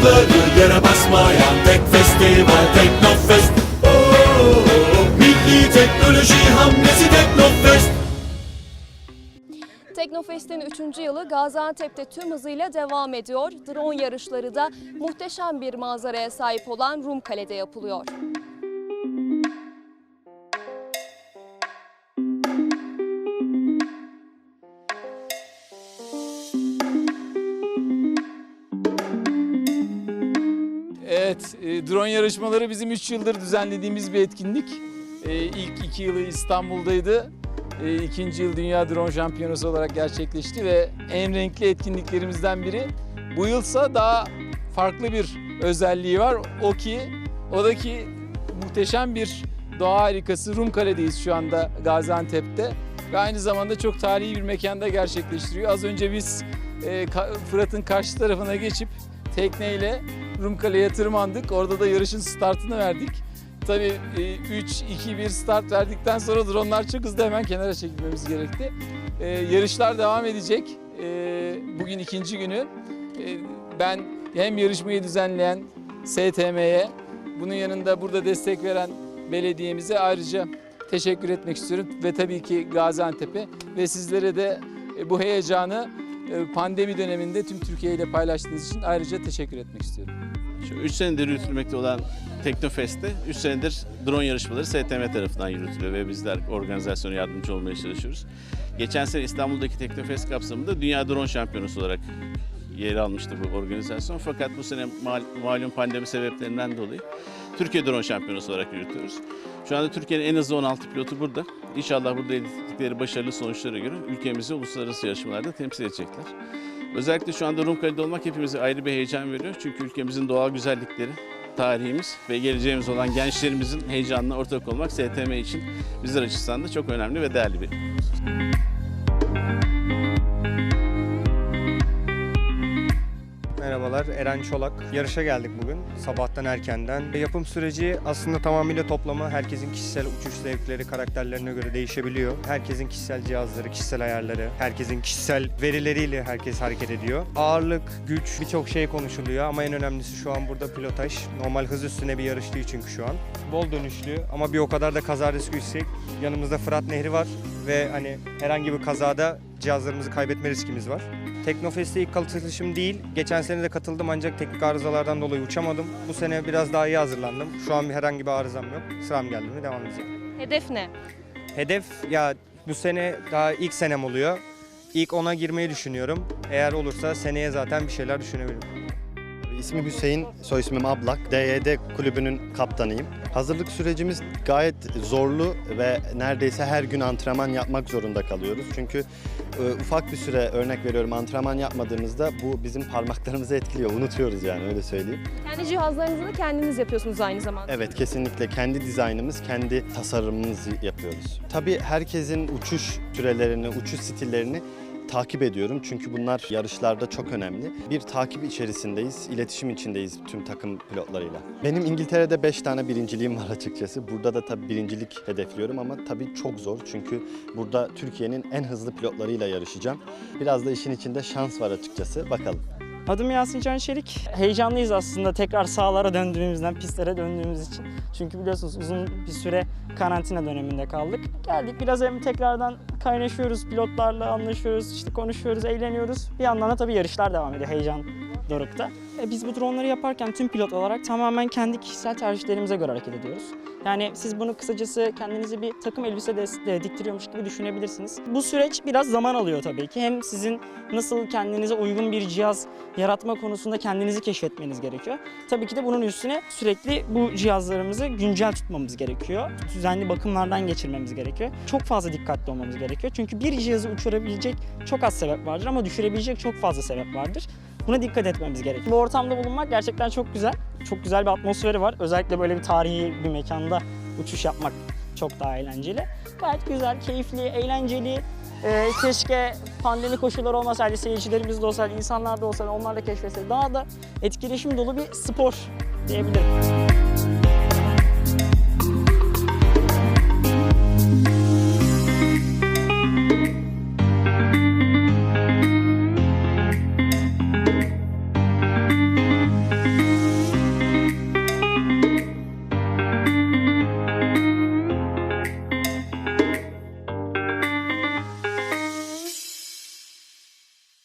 Ayakları yere basmayan tek festival Teknofest Oo, Milli teknoloji hamlesi Teknofest Teknofest'in 3. yılı Gaziantep'te tüm hızıyla devam ediyor. Drone yarışları da muhteşem bir manzaraya sahip olan Rumkale'de yapılıyor. Evet, e, drone yarışmaları bizim 3 yıldır düzenlediğimiz bir etkinlik. E, ilk 2 yılı İstanbul'daydı. E, ikinci yıl Dünya Drone Şampiyonası olarak gerçekleşti ve en renkli etkinliklerimizden biri. Bu yılsa daha farklı bir özelliği var. O ki, o da ki muhteşem bir doğa harikası Rumkale'deyiz şu anda Gaziantep'te. Ve aynı zamanda çok tarihi bir mekanda gerçekleştiriyor. Az önce biz e, Fırat'ın karşı tarafına geçip tekneyle Rumkale'ye tırmandık. Orada da yarışın startını verdik. Tabii e, 3, 2, 1 start verdikten sonra dronlar çok hızlı hemen kenara çekilmemiz gerekti. E, yarışlar devam edecek. E, bugün ikinci günü. E, ben hem yarışmayı düzenleyen STM'ye, bunun yanında burada destek veren belediyemize ayrıca teşekkür etmek istiyorum. Ve tabii ki Gaziantep'e ve sizlere de e, bu heyecanı e, pandemi döneminde tüm Türkiye ile paylaştığınız için ayrıca teşekkür etmek istiyorum. Şu 3 senedir yürütülmekte olan Teknofest'te 3 senedir drone yarışmaları STM tarafından yürütülüyor ve bizler organizasyona yardımcı olmaya çalışıyoruz. Geçen sene İstanbul'daki Teknofest kapsamında Dünya Drone Şampiyonası olarak yer almıştı bu organizasyon. Fakat bu sene mal, malum pandemi sebeplerinden dolayı Türkiye Drone Şampiyonası olarak yürütüyoruz. Şu anda Türkiye'nin en hızlı 16 pilotu burada. İnşallah burada elde ettikleri başarılı sonuçlara göre ülkemizi uluslararası yarışmalarda temsil edecekler. Özellikle şu anda Rumkale'de olmak hepimize ayrı bir heyecan veriyor. Çünkü ülkemizin doğal güzellikleri, tarihimiz ve geleceğimiz olan gençlerimizin heyecanına ortak olmak STM için bizler açısından da çok önemli ve değerli bir Merhabalar, Eren Çolak. Yarışa geldik bugün, sabahtan erkenden. Yapım süreci aslında tamamıyla toplama. Herkesin kişisel uçuş zevkleri, karakterlerine göre değişebiliyor. Herkesin kişisel cihazları, kişisel ayarları, herkesin kişisel verileriyle herkes hareket ediyor. Ağırlık, güç, birçok şey konuşuluyor ama en önemlisi şu an burada pilotaj. Normal hız üstüne bir yarış çünkü şu an. Bol dönüşlü ama bir o kadar da kaza riski yüksek. Yanımızda Fırat Nehri var ve hani herhangi bir kazada cihazlarımızı kaybetme riskimiz var. Teknofest'e ilk katılışım değil. Geçen sene de katıldım ancak teknik arızalardan dolayı uçamadım. Bu sene biraz daha iyi hazırlandım. Şu an bir herhangi bir arızam yok. Sıram geldi mi devam edeceğim. Hedef ne? Hedef ya bu sene daha ilk senem oluyor. İlk ona girmeyi düşünüyorum. Eğer olursa seneye zaten bir şeyler düşünebilirim. İsmim Hüseyin, soy ismim Ablak. DYD kulübünün kaptanıyım. Hazırlık sürecimiz gayet zorlu ve neredeyse her gün antrenman yapmak zorunda kalıyoruz. Çünkü e, ufak bir süre örnek veriyorum antrenman yapmadığımızda bu bizim parmaklarımızı etkiliyor. Unutuyoruz yani öyle söyleyeyim. Kendi cihazlarınızı da kendiniz yapıyorsunuz aynı zamanda. Evet kesinlikle kendi dizaynımız, kendi tasarımımızı yapıyoruz. Tabii herkesin uçuş sürelerini, uçuş stillerini takip ediyorum çünkü bunlar yarışlarda çok önemli. Bir takip içerisindeyiz, iletişim içindeyiz tüm takım pilotlarıyla. Benim İngiltere'de 5 tane birinciliğim var açıkçası. Burada da tabii birincilik hedefliyorum ama tabii çok zor çünkü burada Türkiye'nin en hızlı pilotlarıyla yarışacağım. Biraz da işin içinde şans var açıkçası. Bakalım. Adım Yasin Can Çelik. Heyecanlıyız aslında tekrar sahalara döndüğümüzden, pistlere döndüğümüz için. Çünkü biliyorsunuz uzun bir süre karantina döneminde kaldık. Geldik biraz hem tekrardan kaynaşıyoruz, pilotlarla anlaşıyoruz, işte konuşuyoruz, eğleniyoruz. Bir yandan da tabii yarışlar devam ediyor, heyecan dorukta. E biz bu dronları yaparken tüm pilot olarak tamamen kendi kişisel tercihlerimize göre hareket ediyoruz. Yani siz bunu kısacası kendinizi bir takım elbise de, de diktiriyormuş gibi düşünebilirsiniz. Bu süreç biraz zaman alıyor tabii ki. Hem sizin nasıl kendinize uygun bir cihaz yaratma konusunda kendinizi keşfetmeniz gerekiyor. Tabii ki de bunun üstüne sürekli bu cihazlarımızı güncel tutmamız gerekiyor. Düzenli bakımlardan geçirmemiz gerekiyor. Çok fazla dikkatli olmamız gerekiyor. Çünkü bir cihazı uçurabilecek çok az sebep vardır ama düşürebilecek çok fazla sebep vardır. Buna dikkat etmemiz gerekiyor. Bu ortamda bulunmak gerçekten çok güzel. Çok güzel bir atmosferi var. Özellikle böyle bir tarihi bir mekanda uçuş yapmak çok daha eğlenceli. Gayet güzel, keyifli, eğlenceli. Ee, keşke pandemi koşulları olmasaydı, seyircilerimiz de olsaydı, insanlar da olsaydı, onlarla keşfetseydi. Daha da etkileşim dolu bir spor diyebilirim.